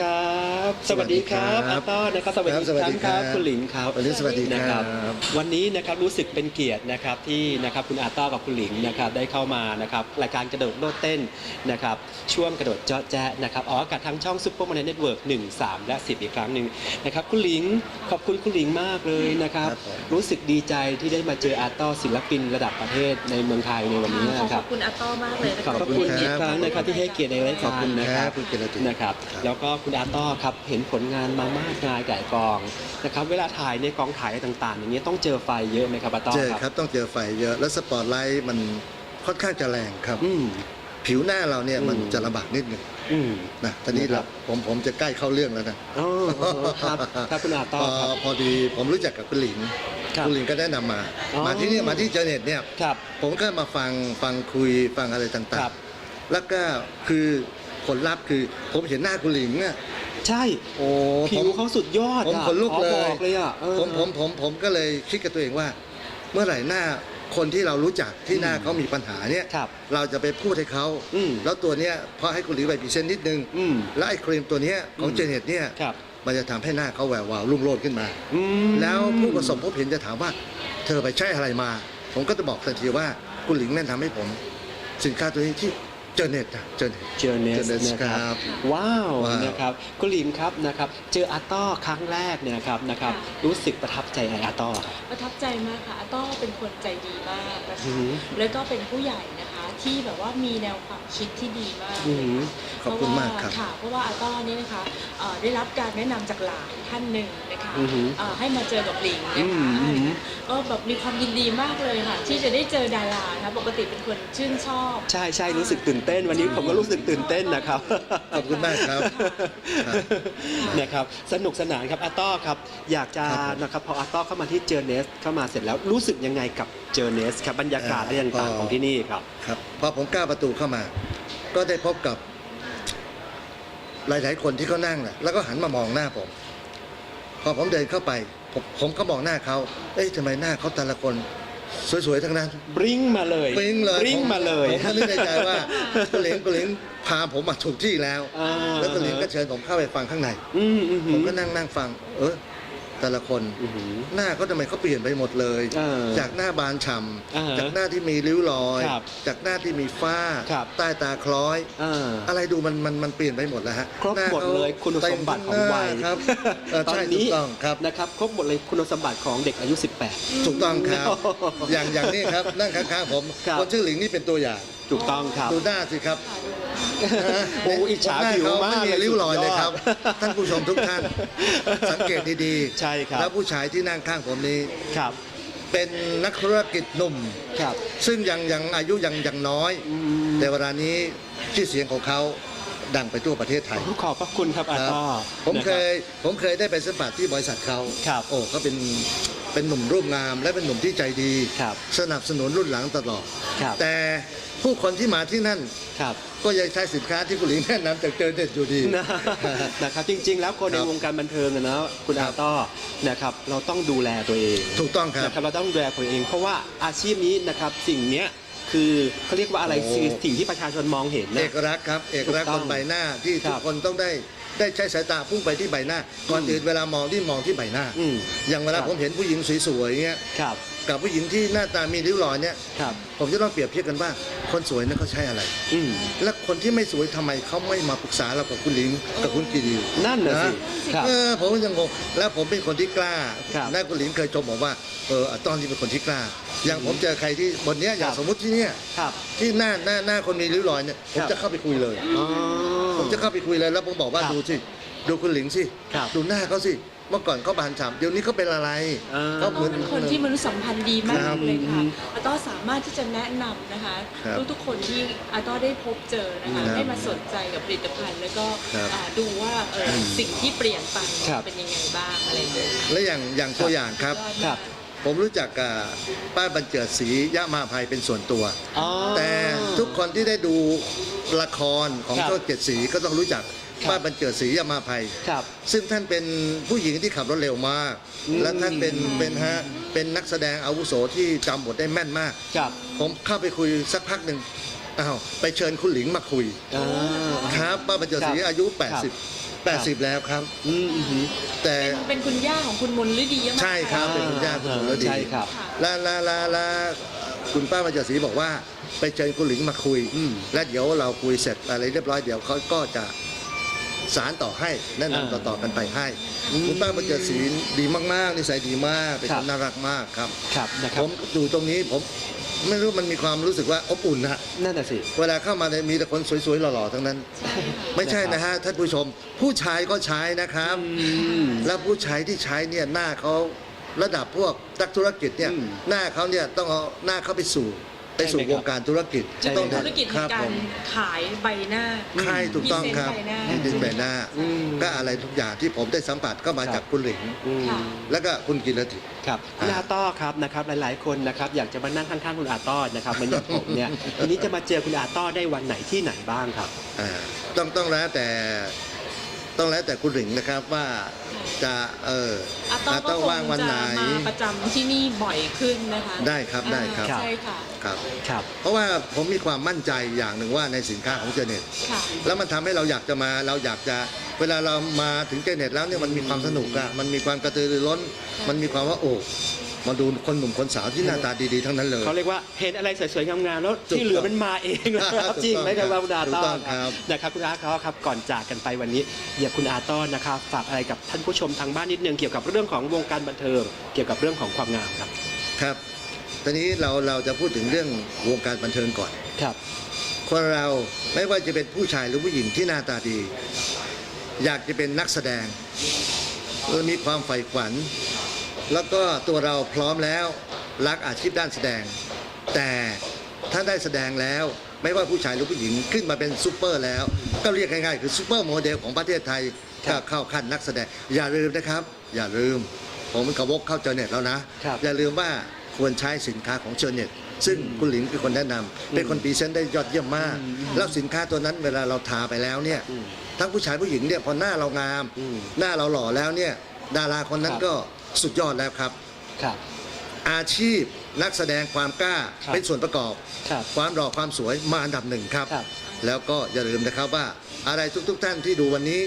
ครับ สวัสดีครับสวัสดีครัอาบต้อนะครับ สวัสดีครับสวัสดีครั้งครับครับคุณหลินครับวันนี้สวัสดีนะคครัรับบวันนี้นะครับรู้สึกเป็นเกียรตินะครับที่นะครับคุณอาต้อกับคุณหลิงนะครับได้เข้ามานะครับรายการกระโดดโลดเต้นนะครับช่วงกระโดดเจาะแจ๊ะนะครับออกอากาศทางช่องซุปเปอร์มาร์เน็ตเวิร์กหนึ่งสามและสิบอีกครั้งหนึ่งนะครับคุณหลิงขอบคุณคุณหลิงมากเลยนะครับครับผมรู้สึกดีใจที่ได้มาเจออาต้อศิลปินระดับประเทศในเมืองไทยในวันนี้ขอนะคขรัอบบคุณอาต้อมากเลยนะขอบคะพระคุณอีกครั้งนะครับที่ให้เกียรติในรายขอบการคุณนะคครัรับบคุณเกียรตินะครับครับแล้วก็คุณอาต้อครับเห็นผลงานมามากมายไก่กองนะครับเวลาถ่ายในกองถ่ายต่างๆ อย่างเงี้ยต้องเจอไฟเยอะไหมครับอาต้อเจอครับครับต้องเจอไฟเยอะแล้วสปอตไลท์มันค่อนข้างจะแรงครับอืม ผิวหน้าเราเนี่ยอืมมันจะลำบากนิดหนึ่งอืม นะตอนนี้ครัเราบผมผมจะใกล้เข้าเรื่องแล้วนะ อ๋อครับครับคุณอาต้อพอครับ พอดีผมรู้จักกับคุณหลิงครับคุณหลิงก็แนะนำมา อ๋อ มาที่เนี่ยมาที่เจเน็ตเนี่ย ครับ ผมก็มาฟังฟังคุยฟังอะไรต่าครังบ ๆ แล้วก็คือ ผลลัพธ์คือ ผมเห็นหน้าคุณหลิงเนี่ยใช่โอ้ผิผวมเขาสุดยอดผมอะขนลุกขอเลยบอกเลยอะเออ ผมผมผมผมก็เลยคิดกับตัวเองว่า เมื่อไหร่หน้าคนที่เรารู้จักที่หน้าอืมเขามีปัญหาเนี่ยครับเราจะไปพูดให้เขาอืม แล้วตัวเนี้ยพอให้คุณหลีไปพรีเซนต์นิดนึง อืม แล้วไอ้ครีมตัวเนี้ยของอืม เจเน็ตเนี่ยครับมันจะทำให้หน้าเขาแหวววาวรุ่งโรจน์ขึ้นมา อืม แล้วผู้ประสบพบเห็นจะถามว่า เธอไปใช้อะไรมา ผมก็จะบอกทันทีว่าคุณหลิงแนะนำให้ผม สินค้าตัวนี้ที่ เจเน็ตอะเจเน็ต เจอเนส Journey นะคครัรับบว้าวว้าวนะครับคุณหลินครับนะครับเจออาต้อครั้งแรกเนี่ยนะครับนะครับรู้สึกประทับใจอะไรอาต้อครับประทับใจมากค่ะอาต้อเป็นคนใจดีมากนะอืคะมแล้วก็เป็นผู้ใหญ่นะคะที่แบบว่ามีแนวความคิดที่ดีมากอืม ขอบคุณมากครับ เพะว่ค่ะเพราะว่าอาต้อนี่นะคะเอ่อได้รับการแนะนำจากหลานท่านหนึ่งนะ คะอือหือเอ่อให้มาเจอกับหลิงอืนะมคะอืมเออแบบมีความยินดีมากเลยค่ะ ที่จะได้เจอดารานะคะปกติเป็นคนชื่นชอบ ใช่ใช่รู้สึกตื่นเต้น วันนี้ผมก็รู้สึกตื่นเต้นนะครับ ขอบคุณมากครับครับ นะครับสนุกสนานครับอาต้อครับ อยากจะครับผม นะครับพออาต้อเข้ามาที่เจอเนสเข้ามาเสร็จแล้วรู้สึกยังไงกับเจอเนสครับบรรยากาศเอ่อเรื่องต่างๆพอของที่นี่ครับ ครับพอผมก้าวประตูเข้ามา ก็ได้พบกับหลายๆคนที่เขานั่งแหละแล้วก็หันมามองหน้าผม พอผมเดินเข้าไป ผมผมก็มองหน้าเขาเอ้ยทำไมหน้าเขาแต่ละคน สวยๆทั้งนั้นบริ้งมาเลยปริ้งเลยบริ้งมาเลย ผมก็นึกในใจว่ากุหลิงกุหลิงพาผมมาถูกที่แล้ว อ่า แล้วกุหลิงก็เชิญผมเข้าไปฟังข้างใน อืมอืมผมก็นั่งนั่งฟัง เออ แต่ละคนอื้อหือ หน้าเขาทำไมเขาเปลี่ยนไปหมดเลย เออจากหน้าบานฉ่อ่าฮะำจากหน้าที่มีริ้วรอย ครับจากหน้าที่มีฝ้า ครับ ใต้ตาคล้อยอ่าอะไรดูมันมันมันเปลี่ยนไปหมดแล้วฮะครบน้าหมดเลยขาคุณสมบัติของวัยเต็มทั้งหน้าครับเออตอนใช่ถูนี้กต้องครับ นะครับครบหมดเลยคุณสมบัติของเด็กอายุ 18 ถูกต้องครับ โอ้โหอย่างอย่างนี้ครับนั่งข้างๆผมครับคนชื่อหลิงนี่เป็นตัวอย่าง ถูกต้องครับ ดูหน้าสิครับ โอ้อิจฉาหน้ผิวเขามากไม่มีเลยริ้วรอยเลยครับสุดยอดท่านผู้ชมทุกท่าน สังเกตดีๆ ใช่ครับ แล้วผู้ชายที่นั่งข้างผมนี้ครับ เป็นนักธุรกิจหนุ่มครับ ซึ่งยังยังอายุยังยังน้อยอืมแต่เวลานี้ชื่อเสียงของเขา ดังไปทั่วประเทศไทย ขอบพระคุณครับอาครับต้อผมนะเครับยผมเคยได้ไปสัมผัสที่บริษัทเขาครับโอ้เขาเป็นเป็นหนุ่มรูปงาม และเป็นหนุ่มที่ใจดีครับสนับสนุนรุ่นหลังตลอดครับแต่ผู้คนที่มาที่นั่นครับก็ยังใช้สินค้าที่คุณหลิงแนะนำจากเจอเด็ดอยู่ดีนะนะครับจริง ๆ แล้วคนในครับวงการบันเทิงอะนะคุณครัอาบต้อนะครับเราต้องดูแลตัวเอง ถูกต้องครับนะครับเราต้องดูแลตัวเอง เพราะว่าอาชีพนี้นะครับสิ่งเนี้ย คือเขาเรียกว่าอะไรโอ้ สิ่งสิ่งที่ประชาชนมองเห็นเอนะ กลักษณ์ครับเอกลักษณ์ถูบกต้องนใบหน้าที่ครัทุบกคนต้องได้ได้ใช้สายตาพุ่งไปที่ใบหน้าก่อนอืม อื่นเวลามองที่มองที่ใบหน้า อืม อย่างเวลาครับ ผมเห็นผู้หญิงสวยๆเงี้ยครับ กับผู้หญิงที่หน้าตามีริ้วรอยเนี่ยครับ ผมจะต้องเปรียบเทียบกันว่าคนสวยนั้นเขาใช้อะไร อืมและคนที่ไม่สวยทำไมเขาไม่มาปรึกษาเรากับคุณลิงกับคุณกีดีนั่นน่ะสิครับ เออผมก็ยังงงแล้วผมเป็นคนที่กล้าครับและคุณลิงเคยชมบอกว่าเออตอนที่เป็นคนที่กล้า อย่างผมเจอใครที่บนเนี้ยอย่างครับ สมมติที่เนี้ยครับ ที่หน้าหน้าหน้าคนมีริ้วรอยเนี่ยผมครับ จะเข้าไปคุยเลย อ๋อ ผมจะเข้าไปคุยเลยแล้วผมบอกว่าครับดูสิดูคุณหลิงสิครับดูหน้าเขาสิ เมื่อก่อนเขาบานฉ่ำเดี๋ยวนี้เขาเป็นอะไรอ่าเขาเหต้มืออน เป็นคนที่มนุษยสัมพันธ์ดีมาครักบเลยค่ะอืมอาต้อสามารถที่จะแนะนำนะคะครับทุกๆคนที่อาต้อได้พบเจอนะคะครับให้มาสนใจกับผลิตภัณฑ์ แล้วก็ครับอ่าดูว่าเอออสิ่งที่เปลี่ยนไปครับ เป็นยังไงบ้างอะไรอย่างเงี้ยและอย่างอย่างตัวอย่างครับครับผผมรู้จักกับป้าบรรเจิดศรียะมาภัยเป็นส่วนตัว อ๋อ แต่ทุกคนที่ได้ดูละครของครับ ช่องเจ็ดสีก็ต้องรู้จักครับ ป้าบรรเจิดศรียะมาภัย ครับ ซึ่งท่านเป็นผู้หญิงที่ขับรถเร็วมาก อืม และท่านเป็นเป็นฮะเป็นนักแสดงอาวุโสที่จำบทได้แม่นมาก ครับผมเข้าไปคุยสักพักหนึ่งอ้าวไปเชิญคุณหลิงมาคุย อ่า ครับป้าบรรเจิดศรีครับอายุครับ80 80 แล้วครับอืมอืมแต่เป็นคุณย่าของคุณมนฤดียะมา ใช่ครับเป็นคุณย่าคุณหมอดี ใช่ครับค่ะลาลาลาลาคุณป้าบรรเจิดศรีบอกว่า ไปเชิญคุณหลิงมาคุย อืม และเดี๋ยวเราคุยเสร็จอะไรเรียบร้อยเดี๋ยวเขาก็จะ สารต่อให้แนะนำอ่าต่อๆกันไปให้อืมคุณป้าบรรเจิดศรีดีมากๆนิสัยดีมากเป็นครัคบนน่ารักมากครับครับนะคผรับมอยู่ตรงนี้ผมไม่รู้มันมีความรู้สึกว่าอบอุ่นนะนั่นน่ะสิ เวลาเข้ามาเนี่ยมีแต่คนสวยๆหล่อๆทั้งนั้นใช่ค่ะไม่ใช่นะฮะท่านผู้ชม ผู้ชายก็ใช้นะครับ อืม แล้วผู้ชายที่ใช้เนี่ยหน้าเขาระดับพวกนักธุรกิจเนี่ยอืม หน้าเขาเนี่ยต้องเอาหน้าเข้าไปสู่ ไปสู่ใช่ไหมวงการธุรกิจใช่ไหม ต้องธุรกิจคในรับกาผรมขายใบหน้า ใช่ถูกต้องครับมีเซนส์ใบหน้าดึงใบหน้า อืม ก็อะไรทุกอย่างที่ผมได้สัมผัสก็มาครับจากคุณหลิง อืมค่ะ แล้วก็คุณกิรติ ครับคุณอาต้อครับนะครับหลาย ๆ คนนะครับอยากจะมานั่งข้างๆคุณอาต้อนะครับเหมือนอย่างผมเนี่ยทีนี้จะมาเจอคุณอาต้อได้วันไหนที่ไหนบ้างครับ อ่าต้องต้องแล้วแต่ ต้องแล้วแต่คุณหลิงนะครับว่าจะเอออาต้ออาก็ต้อคงว่างวันจะไหนมาประจำที่นี่บ่อยขึ้นนะคะ ได้ครับได้ครับอ่าใช่ค่ะครับครับ เพราะว่าผมมีความมั่นใจอย่างหนึ่งว่าในสินค้าของเจเน็ตค่ะแล้วมันทำให้เราอยากจะมาเราอยากจะเวลาเรามาถึงเจเน็ตแล้วเนี่ยมันมีความสนุกอะมันมีความกระตือรือร้น มันมีความว่าโอ้ มาดูคนหนุ่มคนสาวที่หน้าตาดีๆทั้งนั้นเลย เขาเรียกว่าเห็นอะไรสวยๆงามๆแล้วถูกต้องที่เหลือมันมาเองนะครับถูกต้องจริงไหมครับคุณอาต้อถูกต้องครับนะครับคุณอาเขาครับก่อนจากกันไปวันนี้อยากคุณอาต้อนะครับฝากอะไรกับท่านผู้ชมทางบ้านนิดนึงเกี่ยวกับเรื่องของวงการบันเทิงเกี่ยวกับเรื่องของความงามครับครับ ตอนนี้เราเราจะพูดถึงเรื่องวงการบันเทิงก่อนครับ คนเราไม่ว่าจะเป็นผู้ชายหรือผู้หญิงที่หน้าตาดี อยากจะเป็นนักแสดงเรามีความใฝ่ฝัน แล้วก็ตัวเราพร้อมแล้วรักอาชีพด้านแสดง แต่ถ้าได้แสดงแล้วไม่ว่าผู้ชายหรือผู้หญิงขึ้นมาเป็นซูเปอร์แล้ว ก็เรียกง่ายๆ คือซูเปอร์โมเดลของประเทศไทยครัก็บเข้าขั้นนักแสดง อย่าลืมนะครับ อย่าลืม ผมกระวกเข้าเจอเน็ตแล้วนะครับอย่าลืมว่าควรใช้สินค้าของเจอเน็ตซึ่งคุณหลิงเป็นคนแนะนำเป็นคนพรีเซนต์ได้ยอดเยี่ยมมากอืมแล้วสินค้าตัวนั้นเวลาเราทาไปแล้วเนี่ยอืมทั้งผู้ชายผู้หญิงเนี่ยพอหน้าเรางามอืมหน้าเราหล่อแล้วเนี่ยดาราคนนั้นครับก็ สุดยอดแล้วครับ ครับ อาชีพนักแสดงความกล้าครับเป็นส่วนประกอบ ครับความหล่อความสวยมาอันดับหนึ่งครับ ครับ แล้วก็อย่าลืมนะครับว่าอะไรทุกๆทท่านที่ดูวันนี้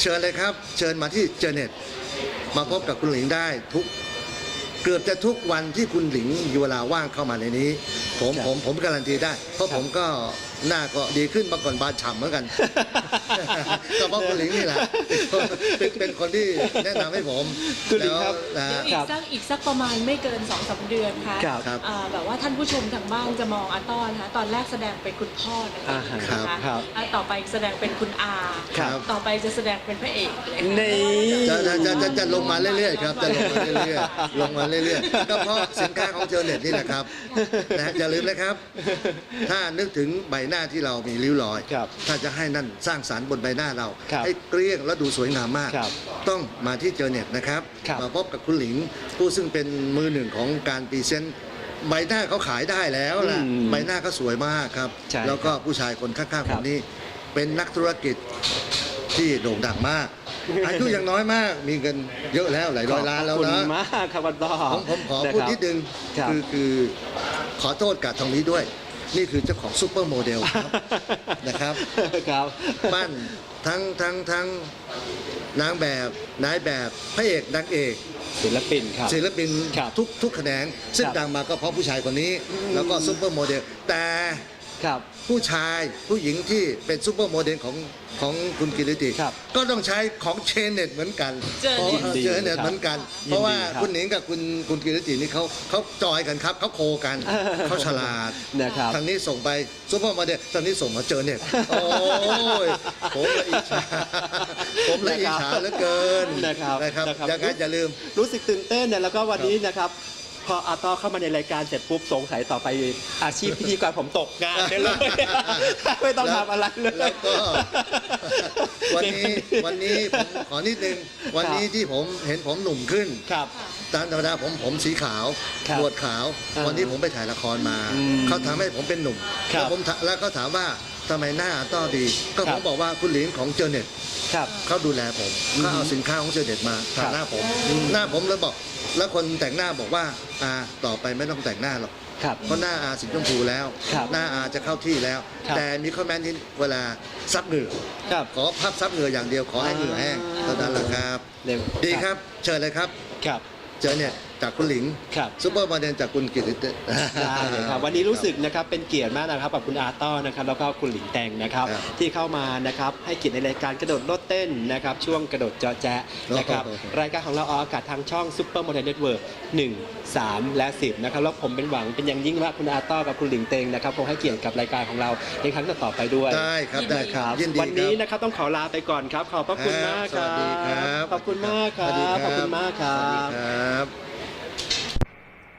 เชิญเลยครับ เชิญมาที่เจเน็ต มาพบกับคุณหลิงได้ทุกเกือบจะทุกวันที่คุณหลิงมีเวลาว่างเข้ามาในนี้ ผมครับผมผมการันตีได้ เพราะครับผมก็ หน้าก็ดีขึ้นบางก่อนบานฉ่ำเหมือนกัน ก็เพราะคุณหลิงนี่แหละเป็นเป็นคนที่แนะนำให้ผมคุณหลิงแล้วครับนะ เดี๋ยวอีครักบสักอีกสักประมาณไม่เกิน2อสเดือนค่ะครับครับอ่าแบบว่าท่านผู้ชมทางบ้านจะมองอาต้อนะคะตอนแรกแสดงเป็นคุณพ่อนะคะอ่าฮะครับ นะะครับอ่าต่อไปแสดงเป็นคุณอา ครับ ต่อไปจะแสดงเป็นพระเอกเลยค่ะ นี่ จะจะจะจะจะลงมาเรื่อยๆครับจะลงมาเรื่อยๆลงมาเรื่อยๆก็เพราะสินค้าของเจอเน็ตนี่แหละครับนะอย่าลืมนะครับ ถ้านึกถึงใบหน้าที่เรามีริ้วรอย ครับถ้าจะให้นั่นสร้างสารรค์บนใบหน้าเรา ครับให้เกลี้ยงและดูสวยงามมาก ครับต้องมาที่เจอเน็ตนะครับ ครับมาพบกับคุณหลิง ผู้ซึ่งเป็นมือหนึ่งของการพรีเซนต์ใบหน้าเขาขายได้แล้วล่ะอืมใบหน้าเขาสวยมากครับ ใช่แล้วก็ผู้ชายคนข้างๆคผรับมนี่เป็นนักธุรกิจที่โด่งดังมาก อายุยังน้อยมากมีเงินเยอะแล้วหลายร้อยล้านแล้วขอบนะ คุณมากครับวันต่อผมผมขอนะพูดครับ นิดนึงครับ คือคือขอโทษกับทางนี้ด้วย นี่คือเจ้าของซูเปอร์โมเดลครับนะครับครับปั้นทั้งทั้งทั้งนางแบบนายแบบพระเอกนางเอกศิลปินครับศิลปินครับทุกทุกแขนงซึ่งครับดังมาก็เพราะผู้ชายคนนี้ แล้วก็ซูเปอร์โมเดลแต่ ครับ ผู้ชายผู้หญิงที่เป็นซูเปอร์โมเดลของของคุณกิริติครับก็ต้องใช้ของเชนเน็ตเหมือนกันเจอพราะยินดีเจอเน็ตเหมือนกัน เพราะว่ายินดีครับคุณหนิงกับคุณคุณกิริตินี่เขาเขาจอยกันครับเขาโคกันเออเขาฉลาดนะครับทางนี้ส่งไปซูเปอร์โมเดลทางนี้ส่งมาเจอเน็ตโอ้ยผมละอิจฉาผมละอิจฉาเหลือเกินนะครับนะครับนะครับยังไงอย่าลืมรู้สึกตื่นเต้นเนี่ยแล้วก็วันนี้นะครับ พออาต้อเข้ามาในรายการเสร็จปุ๊บสงสัยต่อไปอาชีพพิธีกรผมตกงานได้เลย ไม่ต้องทำอะไรเลยแล้วก็ วันนี้วันนี้ผมขอนิดนึง วันนี้ที่ผมเห็นผมหนุ่มขึ้น ครับ ตามธรรมดาผมผมสีขาวครับหนวดขาว อ่าวันนี้ผมไปถ่ายละครมา อืมเขาทำให้ผมเป็นหนุ่ม ครับแล้วผมถแล้วก็ถามว่าทำไมหน้าต้อดี ก็ครัผบมบอกว่าคุณหลิงของเจอเน็ตครับ เขาดูแลผม อืมเขาเอาสินค้าของเจอเน็ตมาครัทาบหน้าผมอืมหน้าผมเลยบอก แล้วคนแต่งหน้าบอกว่าอาต่อไปไม่ต้องแต่งหน้าหรอกครับ เพราะหน้าอาสีชมพูแล้ว ครับหน้าอาจะเข้าที่แล้ว ครับแต่มีข้อแม้ที่เวลาซับเหงื่อครับขอพับซับเหงื่ออย่างเดียวขอให้เหงื่อแห้งอ่า เท่านั้นแหละครับ เร็วดีครับ เชิญเลยครับ ครับ เจอเนี่ย จากคุณหลิงครับ ซูเปอร์มาเดนจากคุณกิติเตได้เลยครับวันนี้รู้สึกนะครับเป็นเกียรติมากนะครับกับคุณอาต้อนะครับแล้วก็คุณหลิงแตงนะครับครับที่เข้ามานะครับให้เกียรติในรายการกระโดดโลดเต้นนะครับช่วงกระโดดจอแจ๊ะนะครับโอ้โห รายการของเราออกอากาศทางช่อง Super Modern Network 1 3และ10นะครับแล้วผมเป็นหวังเป็นอย่างยิ่งว่าคุณอาต้อกับคุณหลิงเตงนะครับคงให้เกียรติกับรายการของเราในครั้งต่อๆไปด้วยได้ครับยินดีได้ครับยินดีวันนี้ครับนะครับต้องขอลาไปก่อนครับ ขอบพระคุณมากคสวัรัสดีครับบขอบคุณมากครัสวัสดีบขอบคุณมากครัสวัสดีบ ครับ